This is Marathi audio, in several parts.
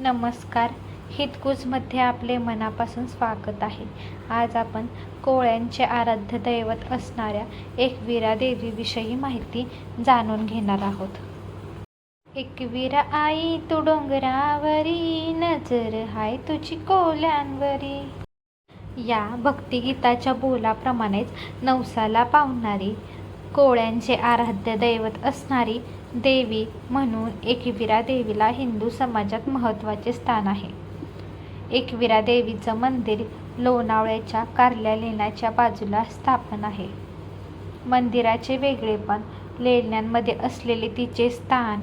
नमस्कार. हितगुजमध्ये आपले मनापासून स्वागत आहे. आज आपण कोळ्यांचे आराध्य दैवत असणाऱ्या एकवीरा देवीविषयी माहिती जाणून घेणार आहोत. एकवीरा आई तू डोंगरावरी नजर हाय तुझी कोल्यांवरी. या भक्तिगीताच्या बोलाप्रमाणेच नवसाला पावणारी कोळ्यांचे आराध्य दैवत असणारी देवी म्हणून एकविरा देवीला हिंदू समाजात महत्त्वाचे स्थान आहे. एकविरा देवीचं मंदिर लोणावळ्याच्या कारल्या लेण्याच्या बाजूला स्थापन आहे. मंदिराचे वेगळेपण लेण्यांमध्ये असलेले तिचे स्थान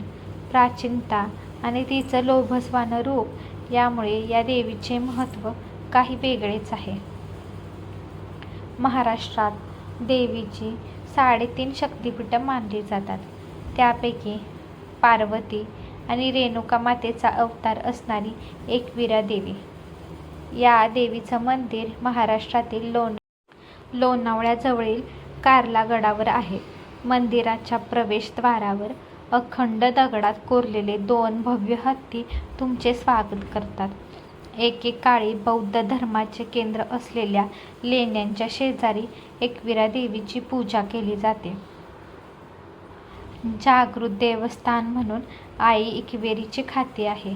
प्राचीनता आणि तिचं लोभस्वान रूप यामुळे या देवीचे महत्त्व काही वेगळेच आहे. महाराष्ट्रात देवीची साडेतीन शक्तिपीठं मानली जातात. त्यापैकी पार्वती आणि रेणुका मातेचा अवतार असणारी एकविरा देवी. या देवीचं मंदिर महाराष्ट्रातील लोण लोणावळ्याजवळील कारला गडावर आहे. मंदिराच्या प्रवेशद्वारावर अखंड दगडात कोरलेले दोन भव्य हत्ती तुमचे स्वागत करतात. एकेकाळी बौद्ध धर्माचे केंद्र असलेल्या लेण्यांच्या शेजारी एकविरा देवीची पूजा केली जाते. जागृत देवस्थान म्हणून आई एकविरीची खाते आहे.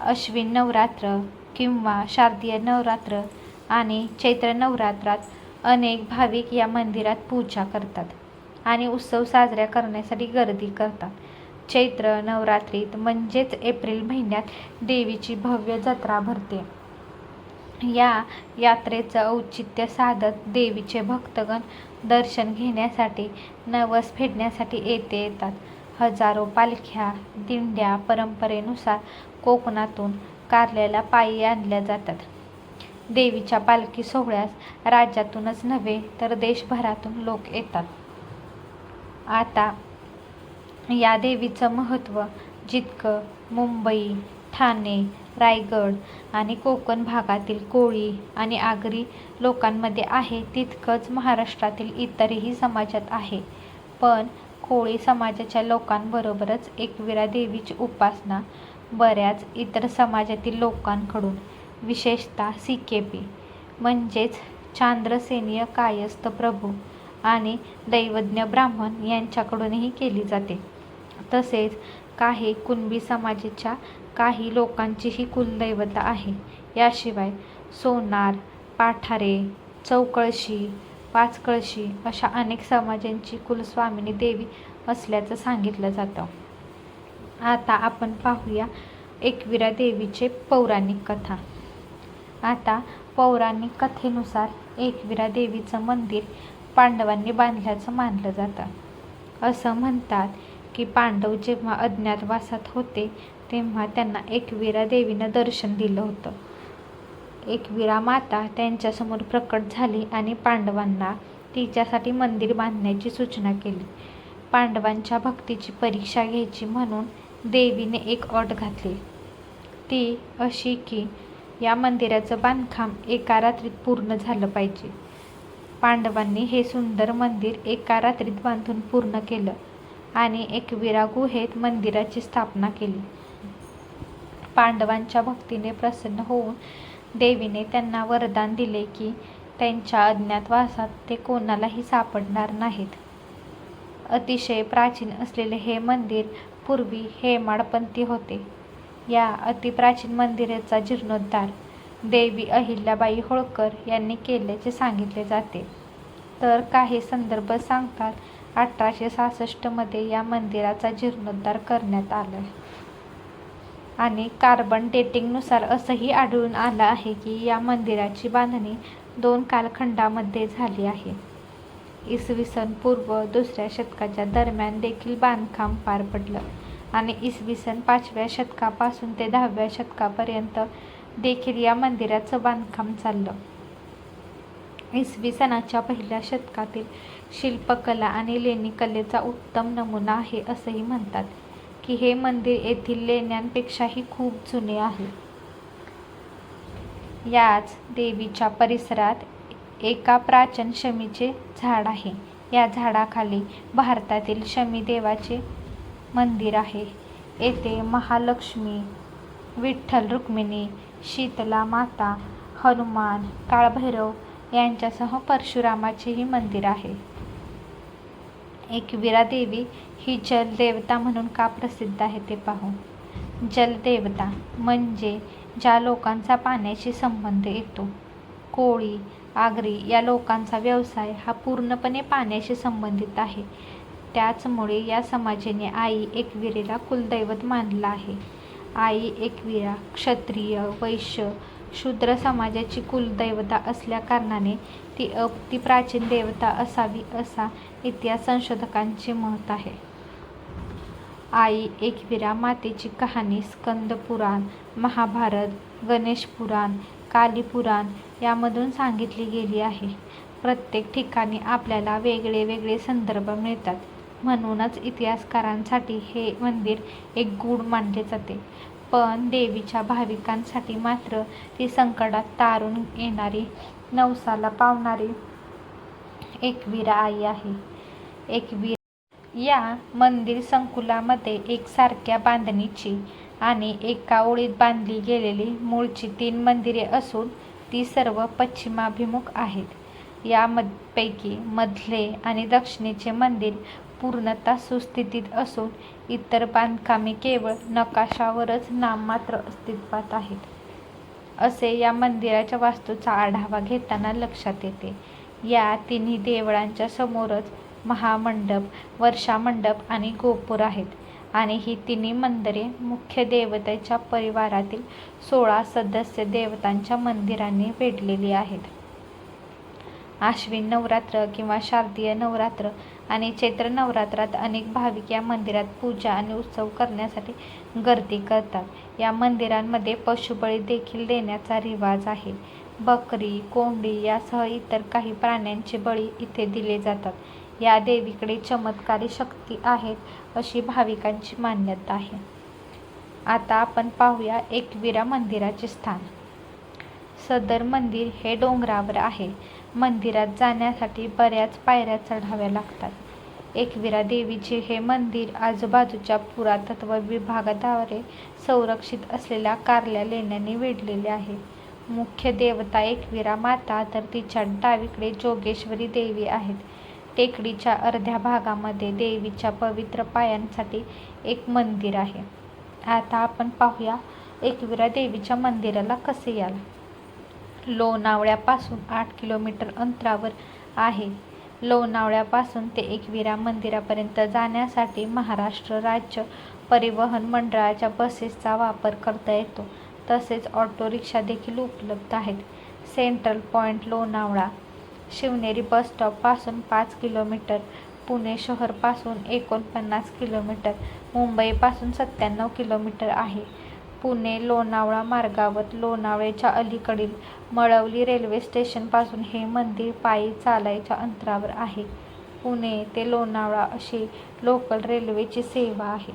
अश्विन नवरात्र किंवा शारदीय नवरात्र आणि चैत्र नवरात्रात अनेक भाविक या मंदिरात पूजा करतात आणि उत्सव साजरा करण्यासाठी गर्दी करतात. चैत्र नवरात्रीत म्हणजेच एप्रिल महिन्यात देवीची भव्य जत्रा भरते. या यात्रेचं औचित्य साधत देवीचे भक्तगण दर्शन घेण्यासाठी नवस फेडण्यासाठी येथे येतात. हजारो पालख्या दिंड्या परंपरेनुसार कोकणातून कारल्याला पायी आणल्या जातात. देवीच्या पालखी सोहळ्यास राज्यातूनच नव्हे तर देशभरातून लोक येतात. आता या देवीचं महत्त्व जितकं मुंबई ठाणे रायगड आणि कोकण भागातील कोळी आणि आगरी लोकांमध्ये आहे तितकंच महाराष्ट्रातील इतरही समाजात आहे. पण कोळी समाजाच्या लोकांबरोबरच एकविरा देवीची उपासना बऱ्याच इतर समाजातील लोकांकडून विशेषतः सी के पी म्हणजेच चांद्रसेनीय कायस्थ प्रभू आणि दैवज्ञ ब्राह्मण यांच्याकडूनही केली जाते. तसेच काही कुणबी समाजाच्या काही लोकांचीही कुलदैवता आहे. याशिवाय सोनार पाठारे चौकळशी पाचकळशी अशा अनेक समाजांची कुलस्वामिनी देवी असल्याचं सांगितलं जातं. आता आपण पाहूया एकविरा देवीचे पौराणिक कथा. आता पौराणिक कथेनुसार एकविरा देवीचं मंदिर पांडवांनी बांधल्याचं मानलं जातं. असं म्हणतात की पांडव जेव्हा अज्ञातवासात होते तेव्हा त्यांना एकवीरा देवीनं दर्शन दिलं होतं. एकवीरा माता त्यांच्यासमोर प्रकट झाली आणि पांडवांना तिच्यासाठी मंदिर बांधण्याची सूचना केली. पांडवांच्या भक्तीची परीक्षा घ्यायची म्हणून देवीने एक अट घातली. ती अशी की या मंदिराचं बांधकाम एका रात्रीत पूर्ण झालं पाहिजे. पांडवांनी हे सुंदर मंदिर एका रात्रीत बांधून पूर्ण केलं आणि एकविरा गुहेत मंदिराची स्थापना केली. पांडवांच्या भक्तीने प्रसन्न होऊन देवीने त्यांना वरदान दिले की त्यांच्या अज्ञातवासात ते कोणालाही सापडणार नाहीत. अतिशय प्राचीन असलेले हे मंदिर पूर्वी हेमाडपंथी होते. या अतिप्राचीन मंदिराचा जीर्णोद्धार देवी अहिल्याबाई होळकर यांनी केल्याचे सांगितले जाते. तर काही संदर्भ सांगतात. अठराशे सहासष्टमध्ये या मंदिराचा जीर्णोद्धार करण्यात आला. आणि कार्बन डेटिंगनुसार असंही आढळून आलं आहे की या मंदिराची बांधणी दोन कालखंडामध्ये झाली आहे. इसवी सन पूर्व दुसऱ्या शतकाच्या दरम्यान देखील बांधकाम पार पडलं. आणि इसवी सन पाचव्या शतकापासून ते दहाव्या शतकापर्यंत देखील या मंदिराचं बांधकाम चाललं. इसवी सनाच्या पहिल्या शतकातील शिल्पकला आणि लेणीकलेचा उत्तम नमुना आहे असंही म्हणतात की हे मंदिर येथील लेण्यांपेक्षाही खूप जुने आहे. याच देवीच्या परिसरात एका प्राचीन शमीचे झाड आहे. या झाडाखाली भारतातील शमी देवाचे मंदिर आहे. येथे महालक्ष्मी विठ्ठल रुक्मिणी शीतला माता हनुमान काळभैरव यांच्यासह परशुरामाचेही मंदिर आहे. एकविरा देवी ही जलदेवता म्हणून का प्रसिद्ध आहे ते पाहू. जलदेवता म्हणजे ज्या लोकांचा पाण्याशी संबंध येतो. कोळी आगरी या लोकांचा व्यवसाय हा पूर्णपणे पाण्याशी संबंधित आहे. त्याचमुळे या समाजाने आई एकविरेला कुलदैवत मानलं आहे. आई एकविरा क्षत्रिय वैश्य शूद्र समाजाची कुलदैवता असल्याकारणाने ती अति प्राचीन देवता असावी असा इतिहास संशोधकांचे मत आहे. आई एकविरा मातेची कहाणी स्कंद पुराण महाभारत गणेश पुराण कालीपुराण यामधून सांगितली गेली आहे. प्रत्येक ठिकाणी आपल्याला वेगळे वेगळे संदर्भ मिळतात. म्हणूनच इतिहासकारांसाठी हे मंदिर एक गूढ मानले जाते. पण देवीच्या भाविकांसाठी मात्र ती संकटात तारून येणारी नवसाला पावणारी एकवीरा आई आहे. एकवीर या मंदिर संकुलामध्ये एकसारख्या बांधणीची आणि एका ओळीत बांधली गेलेली मूळची तीन मंदिरे असून ती सर्व पश्चिमाभिमुख आहेत. यापैकी मधले आणि दक्षिणेचे मंदिर पूर्णतः सुस्थितीत असून इतर बांधकामे केवळ नकाशावरच नाममात्र अस्तित्वात आहेत. असे या मंदिराच्या वास्तूचा आढावा घेताना लक्षात येते. या तिन्ही देवळांच्या समोरच महामंडप वर्षामंडप आणि गोपूर आहेत आणि ही तिन्ही मंदिरे मुख्य देवतेच्या परिवारातील सोळा सदस्य देवतांच्या मंदिरांनी वेढलेली आहेत. आश्विन नवरात्र किंवा शारदीय नवरात्र आणि चैत्र नवरात्रात अनेक भाविक या मंदिरात पूजा आणि उत्सव करण्यासाठी गर्दी करतात. या मंदिरांमध्ये पशुबळी देखील देण्याचा रिवाज आहे. बकरी कोंबडी यासह इतर काही प्राण्यांचे बळी इथे दिले जातात. या देवीकडे चमत्कारी शक्ती आहेत अशी भाविकांची मान्यता आहे. आता आपण पाहूया एकविरा मंदिराचे स्थान. सदर मंदिर हे डोंगरावर आहे. मंदिरात जाण्यासाठी बऱ्याच पायऱ्या चढाव्या लागतात. एकविरा देवीचे हे मंदिर आजूबाजूच्या पुरातत्व विभागाद्वारे संरक्षित असलेल्या कारल्या लेण्याने वेढलेले आहे. मुख्य देवता एकविरा माता तर तिच्या डावीकडे जोगेश्वरी देवी आहेत. टेकडीच्या अर्ध्या भागामध्ये देवीच्या पवित्र पायांसाठी एक मंदिर आहे. आता आपण पाहूया एकविरा देवीच्या मंदिराला कसे याल. लोणावळ्यापासून आठ किलोमीटर अंतरावर आहे. लोणावळ्यापासून ते एकविरा मंदिरापर्यंत जाण्यासाठी महाराष्ट्र राज्य परिवहन मंडळाच्या बसेसचा वापर करता येतो. तसेच ऑटो रिक्षा देखील उपलब्ध आहेत. Central point Lonavala Shivneri bus स्टॉपपासून पाच किलोमीटर पुणे शहरपासून एकोणपन्नास किलोमीटर मुंबईपासून सत्त्याण्णव किलोमीटर आहे. पुणे लोणावळा मार्गावर लोणावळेच्या अलीकडील मळवली रेल्वे स्टेशनपासून हे मंदिर पायी चालायच्या अंतरावर आहे. पुणे ते लोणावळा अशी लोकल रेल्वेची सेवा आहे.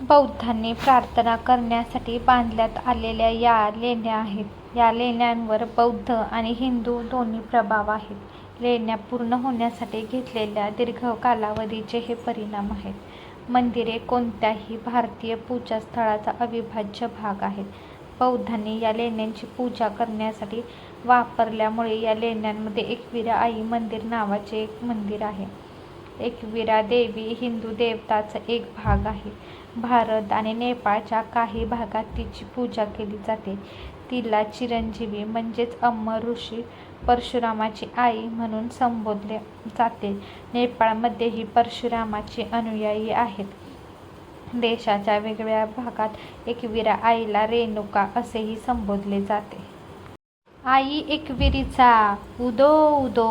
बौद्धांनी प्रार्थना करण्यासाठी बांधण्यात आलेल्या या लेण्या आहेत. या लेण्यांवर बौद्ध आणि हिंदू दोन्ही प्रभाव आहेत. लेण्या पूर्ण होण्यासाठी घेतलेल्या दीर्घ कालावधीचे हे परिणाम आहेत. मंदिरे कोणत्याही भारतीय पूजास्थळाचा अविभाज्य भाग आहेत. बौद्धांनी या लेण्यांची पूजा करण्यासाठी वापरल्यामुळे या लेण्यांमध्ये एकविरा आई मंदिर नावाचे एक मंदिर आहे. एकविरा देवी हिंदू देवताचा एक भाग आहे. भारत आणि नेपाळच्या काही भागात तिची पूजा केली जाते. तिला चिरंजीवी म्हणजेच अमर ऋषी परशुरामाची आई म्हणून संबोधले जाते. नेपाळमध्येही परशुरामाचे अनुयायी आहेत. देशाच्या वेगवेगळ्या भागात एकविरा आईला रेणुका असेही संबोधले जाते. आई एकविरीचा उदो उदो.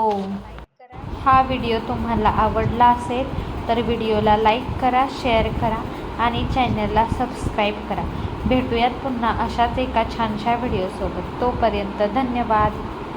हा व्हिडिओ तुम्हाला आवडला असेल तर व्हिडिओला लाईक करा शेअर करा आणि चॅनलला सबस्क्राईब करा. भेटूयात पुन्हा अशाच एका छानशा व्हिडिओसोबत. तोपर्यंत धन्यवाद.